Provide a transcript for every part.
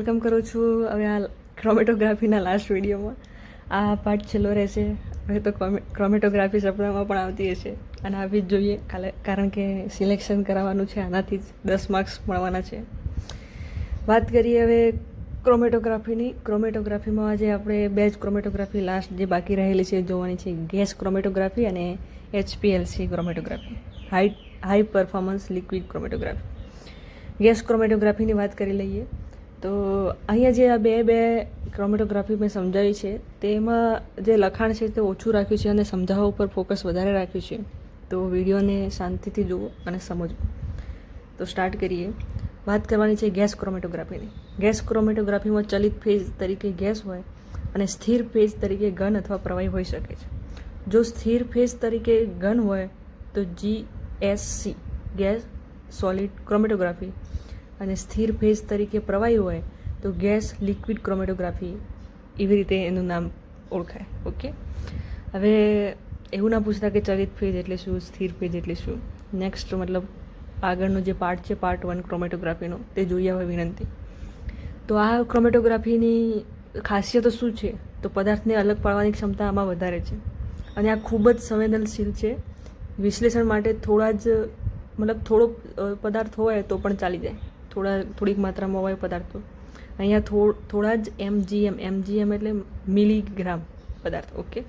Welcome કરું છું હવે આ ક્રોમેટોગ્રાફીના લાસ્ટ વિડીયોમાં આ પાર્ટ છેલ્લો રહેશે. હવે તો ક્રોમેટોગ્રાફી સપનામાં પણ આવતી હશે. અને આવી જ જોઈએ. કાલે, કારણ કે સિલેક્શન કરાવવાનું છે. આનાથી જ દસ માર્ક્સ મળવાના છે. વાત કરીએ હવે ક્રોમેટોગ્રાફીની ક્રોમેટોગ્રાફીમાં આજે આપણે બે જ ક્રોમેટોગ્રાફી લાસ્ટ જે બાકી રહેલી છે જોવાની છે. ગેસ ક્રોમેટોગ્રાફી અને HPLC chromatography high high performance liquid chromatography gas ક્રોમેટોગ્રાફીની વાત કરી લઈએ. તો અહીંયા જે આ બે બે ક્રોમેટોગ્રાફી મેં સમજાવી છે, તેમાં જે લખાણ છે તે ઓછું રાખ્યું છે અને સમજાવવા ઉપર ફોકસ વધારે રાખ્યું છે. તો વિડીયોને શાંતિથી જુઓ અને સમજો. તો સ્ટાર્ટ કરીએ. વાત કરવાની છે ગેસ ક્રોમેટોગ્રાફીની ગેસ ક્રોમેટોગ્રાફીમાં ચલિત ફેઝ તરીકે ગેસ હોય અને સ્થિર ફેઝ તરીકે ઘન અથવા પ્રવાહી હોઈ શકે છે. જો સ્થિર ફેઝ તરીકે ઘન હોય તો G S C gas solid chromatography અને સ્થિર ભેજ તરીકે પ્રવાહી હોય, તો ગેસ લિક્વિડ ક્રોમેટોગ્રાફી એવી રીતે એનું નામ ઓળખાય. ઓકે? હવે એવું ના પૂછતા કે ચલિત ફેજ એટલે શું, સ્થિર ફેજ એટલે શું? નેક્સ્ટ મતલબ આગળનો જે પાર્ટ છે પાર્ટ વન ક્રોમેટોગ્રાફીનો, તે જોઈએ હવે વિનંતી. તો આ ક્રોમેટોગ્રાફીની ખાસિયતો શું છે? તો પદાર્થને અલગ પાડવાની ક્ષમતા આમાં વધારે છે. અને આ ખૂબ જ સંવેદનશીલ છે. વિશ્લેષણ માટે થોડા જ, મતલબ થોડો પદાર્થ હોય તો પણ ચાલી જાય. થોડા, થોડીક માત્રામાં હોય પદાર્થો. અહીંયા થો થોડા જ એમજીએમ એમજીએમ એટલે મિલીગ્રામ પદાર્થ, ઓકે?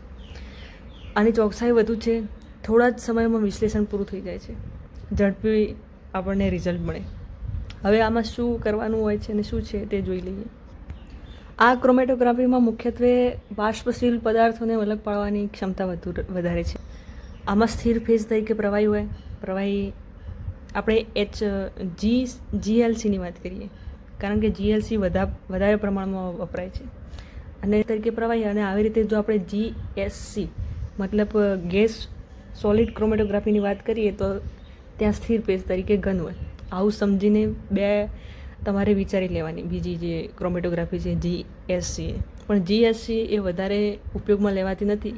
આની ચોકસાઈ વધુ છે, થોડા જ સમયમાં વિશ્લેષણ પૂરું થઈ જાય છે. ઝડપી આપણને રિઝલ્ટ મળે. હવે આમાં શું કરવાનું હોય છે અને શું છે તે જોઈ લઈએ. આ ક્રોમેટોગ્રાફીમાં મુખ્યત્વે બાષ્પશીલ પદાર્થોને અલગ પાડવાની ક્ષમતા વધુ, વધારે છે. આમાં સ્થિર ફેઝ તરીકે પ્રવાહી હોય, પ્રવાહી આપણે એચ, જી જીએલસીની વાત કરીએ. કારણ કે જીએલસી વધા, વધારે પ્રમાણમાં વપરાય છે. અને તરીકે પ્રવાહી અને આવી રીતે જો આપણે જીએસસી, મતલબ ગેસ સોલિડ ક્રોમેટોગ્રાફીની વાત કરીએ તો ત્યાં સ્થિર પેજ તરીકે ઘન હોય. આવું સમજીને બે તમારે વિચારી લેવાની, બીજી જે ક્રોમેટોગ્રાફી છે, જીએસસી પણ જીએસસી એ વધારે ઉપયોગમાં લેવાતી નથી.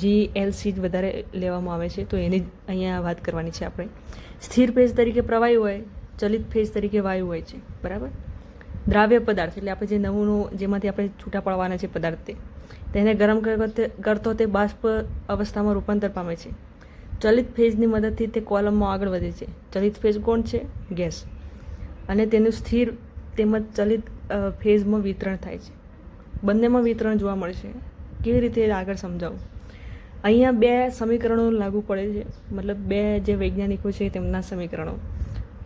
જીએલસી જ વધારે લેવામાં આવે છે, તો એની જ અહીંયા વાત કરવાની છે આપણે. સ્થિર ફેઝ તરીકે પ્રવાહી હોય, ચલિત ફેઝ તરીકે વાયુ હોય છે, બરાબર? દ્રાવ્ય પદાર્થ, એટલે આપણે જે નવું જેમાંથી આપણે છૂટા પાડવાના છે પદાર્થ તે, તેને ગરમ કરતો તે બાષ્પ અવસ્થામાં રૂપાંતર પામે છે. ચલિત ફેઝની મદદથી તે કોલમમાં આગળ વધે છે. ચલિત ફેઝ કોણ છે? ગેસ. અને તેનું સ્થિર તેમજ ચલિત ફેઝમાં વિતરણ થાય છે. બંનેમાં વિતરણ જોવા મળશે કેવી રીતે આગળ સમજાવું? અહીંયા બે સમીકરણો લાગુ પડે છે. મતલબ બે જે વૈજ્ઞાનિકો છે તેમના સમીકરણો.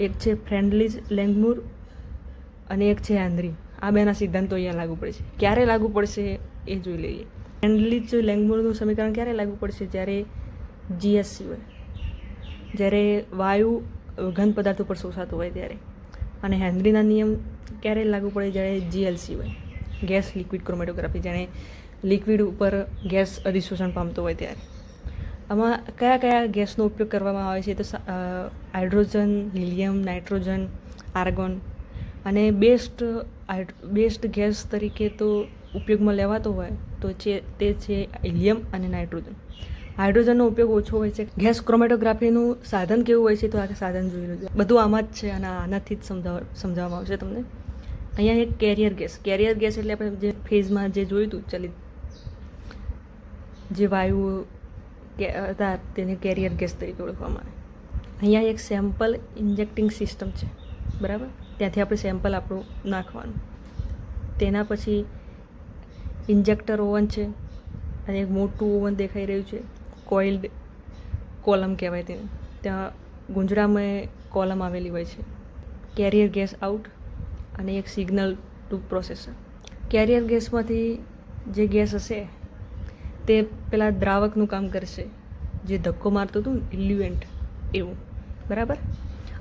એક છે ફ્રેન્ડલીજ લેંગમુર અને એક છે આંધ્રી આ બેના સિદ્ધાંતો અહીંયા લાગુ પડે છે. ક્યારે લાગુ પડશે એ જોઈ લઈએ. ફ્રેન્ડલીજ લેંગમુરનું સમીકરણ ક્યારે લાગુ પડશે? જ્યારે જીએસસી હોય. જ્યારે વાયુ ઘન પદાર્થ ઉપર શોષાતું હોય ત્યારે. અને હેનરીના નિયમ ક્યારે લાગુ પડે? જ્યારે જીએલસી હોય. Gas liquid chromatography. જાણે લિક્વિડ ઉપર ગેસ અધિશોષણ પામતો હોય ત્યારે. આમાં કયા કયા ગેસનો ઉપયોગ કરવામાં આવે છે? તો હાઇડ્રોજન હિલિયમ નાઇટ્રોજન, આર્ગોન અને બેસ્ટ બેસ્ટ ગેસ તરીકે તો ઉપયોગમાં લેવાતો હોય તો છે, તે છે હિલિયમ અને નાઇટ્રોજન. હાઇડ્રોજનનો ઉપયોગ ઓછો હોય છે. ગેસ ક્રોમેટોગ્રાફીનું સાધન કેવું હોય છે તો આ સાધન જોઈ લો બધું આમાં જ છે અને આનાથી જ સમજાવ, સમજાવવામાં આવશે તમને. અહીંયા એક કેરિયર ગેસ. કેરિયર ગેસ એટલે આપણે જે ફેઝમાં જે જોયું હતું, ચલિત જે વાયુ હતા તેને કેરિયર ગેસ તરીકે ઓળખવામાં આવે. અહીંયા એક સેમ્પલ ઇન્જેક્ટિંગ સિસ્ટમ છે, બરાબર? ત્યાંથી આપણે સેમ્પલ આપણું નાખવાનું. તેના પછી ઇન્જેક્ટર ઓવન છે, અને એક મોટું ઓવન દેખાઈ રહ્યું છે કોઇલ્ડ કોલમ કહેવાય તેને. ત્યાં ગુંજરામાં કોલમ આવેલી હોય છે. કેરિયર ગેસ આઉટ અને એક સિગ્નલ ટુ પ્રોસેસર કેરિયર ગેસમાંથી જે ગેસ હશે તે પેલા દ્રાવકનું કામ કરશે. જે ધક્કો મારતું હતું ઇલ્યુએન્ટ એવું. બરાબર?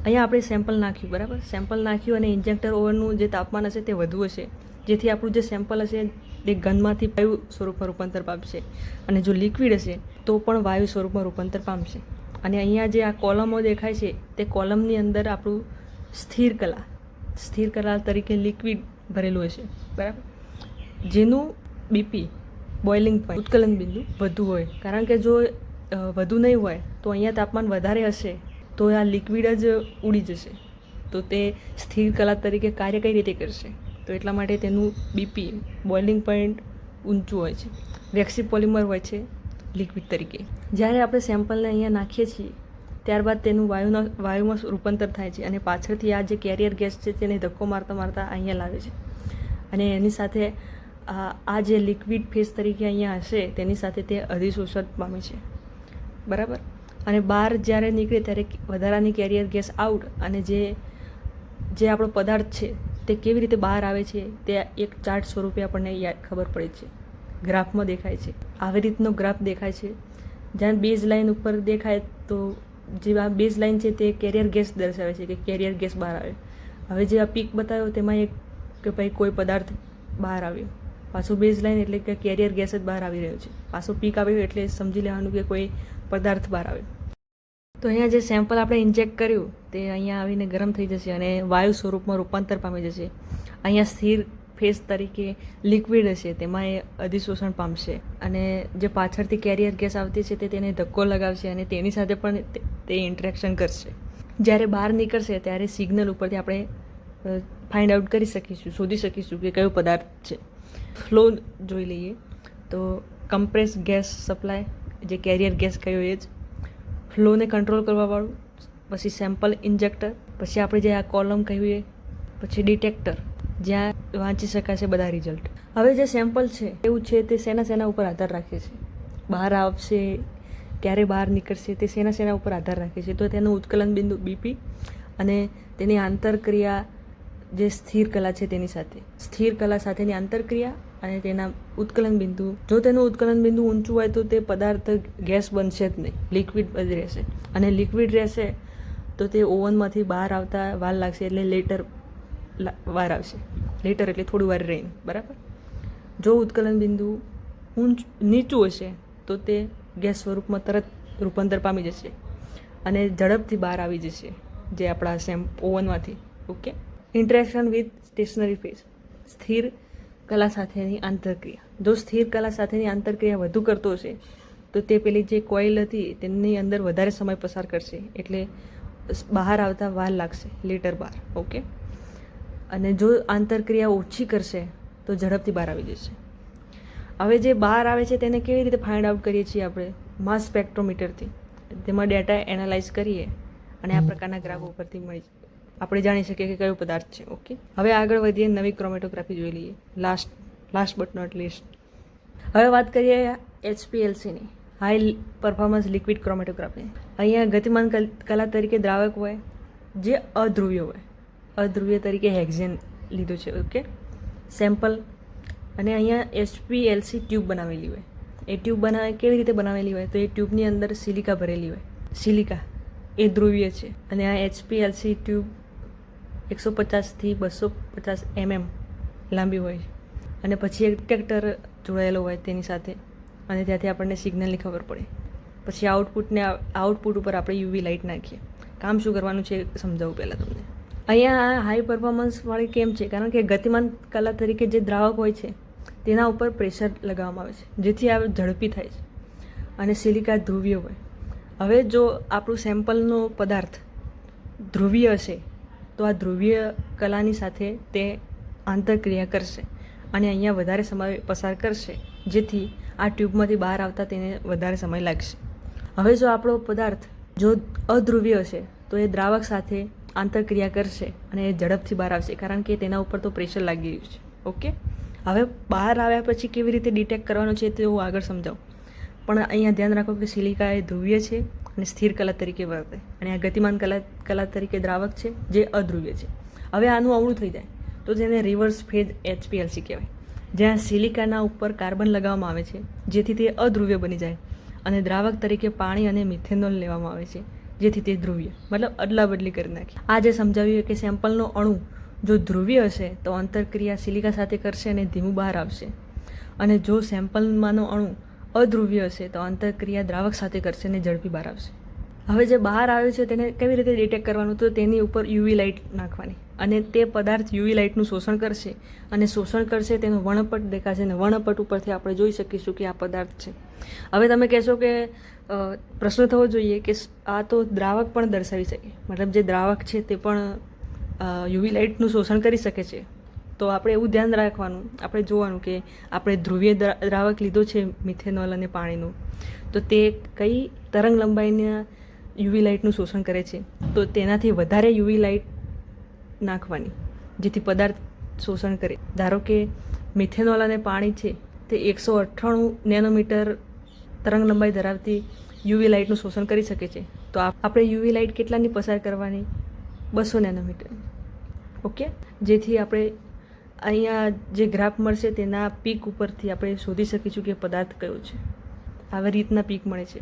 અહીંયા આપણે સેમ્પલ નાખ્યું, બરાબર? સેમ્પલ નાખ્યું અને ઇન્જેક્ટર ઓવનનું જે તાપમાન હશે તે વધુ હશે. જેથી આપણું જે સેમ્પલ હશે તે ગનમાંથી વાયુ સ્વરૂપમાં રૂપાંતર પામશે. અને જો લિક્વિડ હશે, તો પણ વાયુ સ્વરૂપમાં રૂપાંતર પામશે. અને અહીંયા જે આ કોલમો દેખાય છે, તે કોલમની અંદર આપણું સ્થિર કલા સ્થિર કલા તરીકે લિક્વિડ ભરેલું હશે. બરાબર? જેનું બીપી બોઇલિંગ પોઈન્ટ ઉત્કલન બિંદુ વધુ હોય. કારણ કે જો વધુ નહીં હોય, તો અહીંયા તાપમાન વધારે હશે, તો આ લિક્વિડ જ ઉડી જશે. તો તે સ્થિર કલા તરીકે કાર્ય કઈ રીતે કરશે? તો એટલા માટે તેનું બીપી બોઇલિંગ પોઈન્ટ ઊંચું હોય છે. વેક્સી પોલિમર હોય છે લિક્વિડ તરીકે. જ્યારે આપણે સેમ્પલને અહીંયા નાખીએ છીએ, ત્યારબાદ તેનું વાયુના, વાયુમાં રૂપાંતર થાય છે અને પાછળથી આ જે કેરિયર ગેસ છે, તેને ધક્કો મારતા મારતા અહીંયા લાવે છે. અને એની સાથે આ જે લિક્વિડ ફેસ તરીકે અહીંયા હશે, તેની સાથે તે અધિશોષણ પામે છે. બરાબર? અને બહાર જ્યારે નીકળે ત્યારે વધારાની કેરિયર ગેસ આઉટ અને જે જે આપણો પદાર્થ છે, તે કેવી રીતે બહાર આવે છે, તે એક ચાર્ટ સ્વરૂપે આપણને ખબર પડે છે. ગ્રાફમાં દેખાય છે. આવી રીતનો ગ્રાફ દેખાય છે. જ્યાં બેઝ લાઇન ઉપર દેખાય તો જે આ બેઝ લાઇન છે તે કેરિયર ગેસ દર્શાવે છે કે કેરિયર ગેસ બહાર આવે. હવે જે આ પીક બતાવ્યો, તેમાં એક કે ભાઈ કોઈ પદાર્થ બહાર આવ્યો. પાછું બેઝ લાઇન એટલે કે કેરિયર ગેસ જ બહાર આવી રહ્યો છે. પાછું પીક આવ્યું એટલે સમજી લેવાનું કે કોઈ પદાર્થ બહાર આવ્યો તો અહીંયા જે સેમ્પલ આપણે ઇન્જેક્ટ કર્યું, તે અહીંયા આવીને ગરમ થઈ જશે અને વાયુ સ્વરૂપમાં રૂપાંતર પામી જશે. અહીંયા સ્થિર ફેસ તરીકે લિક્વિડ હશે, તેમાં એ અધિશોષણ પામશે અને જે પાછળથી કેરિયર ગેસ આવતી છે, તે તેને ધક્કો લગાવશે અને તેની સાથે પણ તે ઇન્ટરેક્શન કરશે. જ્યારે બહાર નીકળશે, ત્યારે સિગ્નલ ઉપરથી આપણે ફાઇન્ડ આઉટ કરી શકીશું, શોધી શકીશું કે કયો પદાર્થ છે. ફ્લો જોઈ લઈએ. તો કમ્પ્રેસ ગેસ સપ્લાય જે કેરિયર ગેસ કયો એ જ. ફ્લોને કંટ્રોલ કરવાવાળું, પછી સેમ્પલ ઇન્જેક્ટર પછી આપણે જે આ કોલમ કહીએ પછી ડિટેક્ટર જ્યાં વાંચી શકાશે બધા રિઝલ્ટ હવે જે સેમ્પલ છે, એવું છે તે શેના શેના ઉપર આધાર રાખે છે. બહાર આવશે, ક્યારે બહાર નીકળશે તે શેના શેના ઉપર આધાર રાખે છે. તો તેનું ઉત્કલન બિંદુ બીપી અને તેની આંતરક્રિયા જે સ્થિર કલા છે તેની સાથે. સ્થિર કલા સાથેની આંતરક્રિયા અને તેના ઉત્કલન બિંદુ. જો તેનું ઉત્કલન બિંદુ ઊંચું હોય તો તે પદાર્થ ગેસ બનશે જ નહીં. લિક્વિડ જ રહેશે. અને લિક્વિડ રહેશે તો તે ઓવનમાંથી બહાર આવતા વાર લાગશે એટલે લેટર વાર આવશે. લેટર એટલે થોડી વાર રહીને બરાબર? જો ઉત્કલન બિંદુ ઊંચ, નીચું હશે તો તે ગેસ સ્વરૂપમાં તરત રૂપાંતર પામી જશે અને ઝડપથી બહાર આવી જશે. જે આપણા same, ઓવનમાંથી. Okay interaction with stationary phase સ્થિર કલા સાથેની આંતરક્રિયા. જો સ્થિર કલા સાથેની આંતરક્રિયા વધુ કરતો હશે તો તે પેલી જે કોઇલ હતી તેની અંદર વધારે સમય પસાર કરશે. એટલે બહાર આવતા વાર લાગશે લીટર બાર ઓકે અને જો આંતરક્રિયા ઓછી કરશે તો ઝડપથી બહાર આવી જશે. હવે જે બહાર આવે છે તેને કેવી રીતે ફાઇન્ડ આઉટ કરીએ છીએ આપણે? માસ સ્પેક્ટ્રોમીટરથી તેમાં ડેટા એનાલાઇઝ કરીએ અને આ પ્રકારના ગ્રાફ ઉપરથી મળી આપણે જાણી શકીએ કે કયો પદાર્થ છે. ઓકે હવે આગળ વધીએ, નવી ક્રોમેટોગ્રાફી જોઈ લઈએ. Last last but not least હવે વાત કરીએ એચપીએલસીની હાઈ પરફોર્મન્સ લિક્વિડ ક્રોમેટોગ્રાફી અહીંયા ગતિમાન કલા તરીકે દ્રાવક હોય, જે અધ્રુવ્ય હોય. અધ્રુવ્ય તરીકે હેક્ઝેન લીધું છે ઓકે સેમ્પલ અને અહીંયા એચપીએલસી ટ્યુબ બનાવેલી હોય. એ ટ્યુબ બનાવે, કેવી રીતે બનાવેલી હોય? તો એ ટ્યુબની અંદર સિલિકા ભરેલી હોય. સિલિકા એ ધ્રુવીય છે. અને આ એચપીએલસી ટ્યુબ એકસો પચાસથી બસો પચાસ એમએમ લાંબી હોય અને પછી એક ટ્રેક્ટર જોડાયેલો હોય તેની સાથે. અને ત્યાંથી આપણને સિગ્નલની ખબર પડે. પછી આઉટપુટને આઉટપુટ ઉપર આપણે યુવી લાઇટ નાખીએ. કામ શું કરવાનું છે સમજાવું પહેલાં તમને. અહીંયા હાઈ પરફોર્મન્સવાળી કેમ છે? કારણ કે ગતિમાન કલા તરીકે જે દ્રાવક હોય છે, તેના ઉપર પ્રેશર લગાવવામાં આવે છે, જેથી આ ઝડપી થાય છે. અને સિલિકા ધ્રુવીય હોય. હવે જો આપણું સેમ્પલનો પદાર્થ ધ્રુવીય હશે તો આ ધ્રુવીય કલાની સાથે તે આંતરક્રિયા કરશે અને અહીંયા વધારે સમય પસાર કરશે, જેથી આ ટ્યુબમાંથી બહાર આવતા તેને વધારે સમય લાગશે. હવે જો આપણો પદાર્થ જો અધ્રુવીય હશે, તો એ દ્રાવક સાથે આંતરક્રિયા કરશે અને એ ઝડપથી બહાર આવશે, કારણ કે તેના ઉપર તો પ્રેશર લાગી રહ્યું છે. ઓકે? હવે બહાર આવ્યા પછી કેવી રીતે ડિટેક્ટ કરવાનું છે તે હું આગળ સમજાવું. પણ અહીંયા ધ્યાન રાખો કે સિલિકા એ ધ્રુવ્ય છે અને સ્થિર કલા તરીકે વર્તે. અને આ ગતિમાન કલા કલા તરીકે દ્રાવક છે, જે અધ્રુવ્ય છે. હવે આનું અવળું થઈ જાય. તો જેને રિવર્સ ફેઝ એચપીએલસી કહેવાય. જ્યાં સિલિકાના ઉપર કાર્બન લગાવવામાં આવે છે, જેથી તે અધ્રુવ્ય બની જાય. અને દ્રાવક તરીકે પાણી અને મિથેનોલ લેવામાં આવે છે, જેથી તે ધ્રુવ્ય, મતલબ અદલા બદલી કરી નાખી. આ જે સમજાવ્યું કે સેમ્પલનો અણુ જો ધ્રુવીય હશે, તો અંતરક્રિયા સિલિકા સાથે કરશે અને ધીમું બહાર આવશે. અને જો સેમ્પલમાંનો અણુ અધ્રુવ્ય હશે, તો અંતરક્રિયા દ્રાવક સાથે કરશે અને ઝડપી બહાર આવશે. હવે જે બહાર આવ્યું છે, તેને કેવી રીતે ડિટેક્ટ કરવાનું? તો તેની ઉપર યુવી લાઇટ નાખવાની. અને તે પદાર્થ યુવી લાઇટનું શોષણ કરશે. અને શોષણ કરશે, તેનો વર્ણપટ દેખાશે અને વર્ણપટ ઉપરથી આપણે જોઈ શકીશું કે આ પદાર્થ છે. હવે તમે કહેશો કે પ્રશ્ન થવો જોઈએ કે આ તો દ્રાવક પણ દર્શાવી શકે. મતલબ જે દ્રાવક છે, તે પણ યુવી લાઇટનું શોષણ કરી શકે છે. તો આપણે એવું ધ્યાન રાખવાનું, આપણે જોવાનું કે આપણે ધ્રુવીય દ્રાવક લીધો છે મિથેનોલ અને પાણીનું. તો તે કઈ તરંગ લંબાઈના યુવી લાઇટનું શોષણ કરે છે? તો તેનાથી વધારે યુવી લાઇટ નાખવાની, જેથી પદાર્થ શોષણ કરે. ધારો કે મિથેનોલ અને પાણી છે, તે એકસો અઠ્ઠાણું નેનોમીટર તરંગ લંબાઈ ધરાવતી યુવી લાઇટનું શોષણ કરી શકે છે. તો આપ- આપણે યુવી લાઇટ કેટલાની પસાર કરવાની? બસો નેનોમીટર. ઓકે? જેથી આપણે અહીંયા જે ગ્રાફ મળશે તેના પીક ઉપરથી આપણે શોધી શકીશું કે પદાર્થ કયો છે. આવી રીતના પીક મળે છે.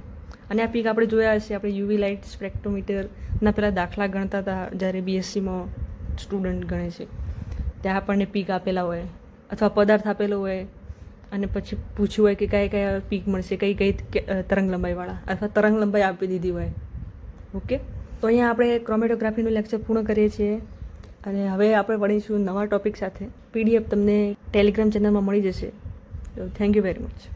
અને આ પીક આપણે જોયા હશે, આપણે યુવી લાઇટ સ્પેક્ટ્રોમીટરના પહેલાં દાખલા ગણતા હતા, જ્યારે બીએસસીમાં સ્ટુડન્ટ ગણે છે. ત્યાં આપણને પીક આપેલા હોય, અથવા પદાર્થ આપેલો હોય, અને પછી પૂછ્યું હોય કે કયા કયા પીક મળશે, કઈ કઈ તરંગ લંબાઈવાળા, અથવા તરંગ લંબાઈ આપી દીધી હોય. ઓકે? તો અહીંયા આપણે ક્રોમેટોગ્રાફીનું લેક્ચર પૂર્ણ કરીએ છીએ. અને હવે આપણે વળીશું નવા ટોપિક સાથે. પીડીએફ તમને ટેલિગ્રામ ચેનલમાં મળી જશે. તો થેન્ક યુ વેરી મચ